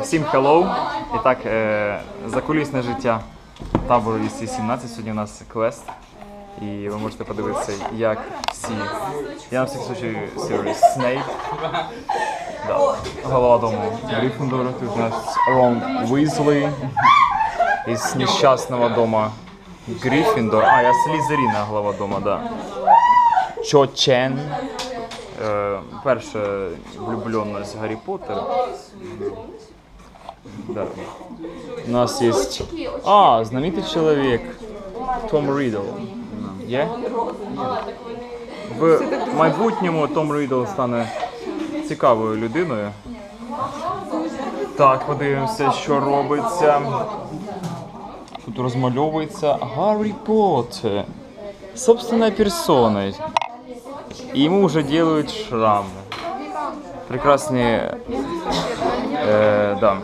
Всім hello. І так, е, закулісне життя табору ІС 17 Сьогодні у нас квест. І ви можете подивитися, як всі. Я на всякий случай Сіріс Снейп. Да. Голова дому Гриффіндора. Тут у нас Рон Уизли. Із нещасного дома Гриффіндор. А, я Слізеріна глава дома, да. Чо Чен. Е, перша влюбленность Гаррі Поттера. Да. У нас есть... А, знаменитый человек. Том Ридл. Є? В майбутньому Том Ридл стане цікавою людиною. Так, подивимося, що робиться. Тут розмальовується Гаррі Поттер. Собственной персоной. И ему уже делают шрамы. Прекрасні. Е, да.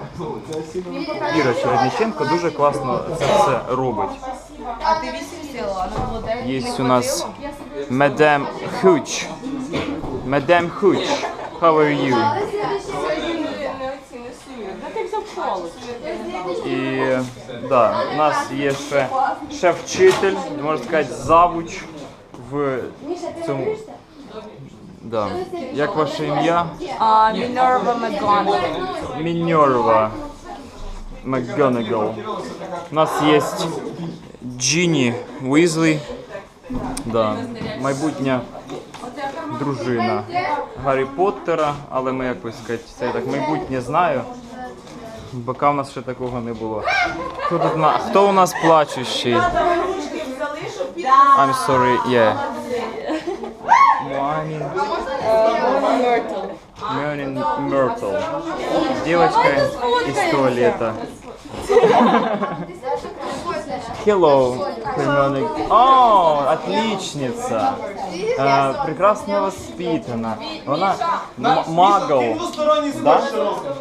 Іра Чередниченко дуже класно це все робить. А ти вісім ну. Є у нас Мадам Хуч. Мадам Хуч. How are you? І да, у нас є ще шеф-вчитель, можна сказати, завуч в цьому. Да. Як ваше ім'я? А, Мінерва Макгонагал. Міньорова МакГонагал. У нас є Джині Уізлі. Да. Майбутня дружина Гаррі Поттера, але ми якось сказати, це я так майбутнє знаю. Поки у нас ще такого не було. Хто, тут на... Хто у нас плачущий? I'm sorry, yeah. Morning. Morning Myrtle. Девочка из туалета. Hello, Hermione. О, отличница. Э, прекрасно воспитана. Вона м- магл. Да?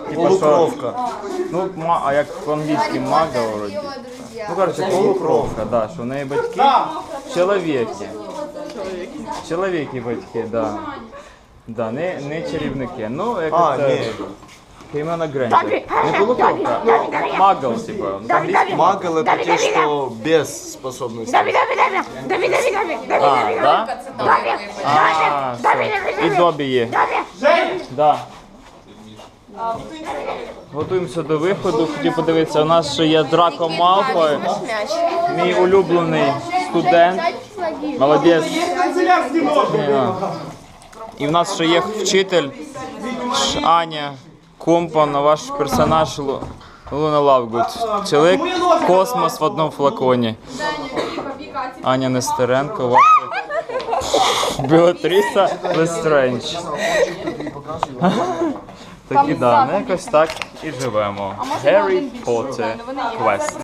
Типа що? Ну, а як по-англійськи магл вроді. Ну, короче, полукровка, да, що в неї батьки чоловіки. Чоловіки батьки, да. Да, не, не чарівники. Ну, як А, це... ні. Хеймана Гренчер. Не полукровка, ну, магл, типа. Ну, по-англійськи Магл это те, что без способностей. А, да? А, все. І Добі є. Да. Готуємося до виходу. Хотів подивитися, у нас ще є Драко Малфой. Мій улюблений студент. Молодець. І в нас ще є вчитель Аня Компан, ваш персонаж Луна Лавгуд. Чоловік космос в одному флаконі. Аня Нестеренко, ваша Білотриса Лестрендж. Так і да, ну якось так і живемо. Гаррі Поттер Квест.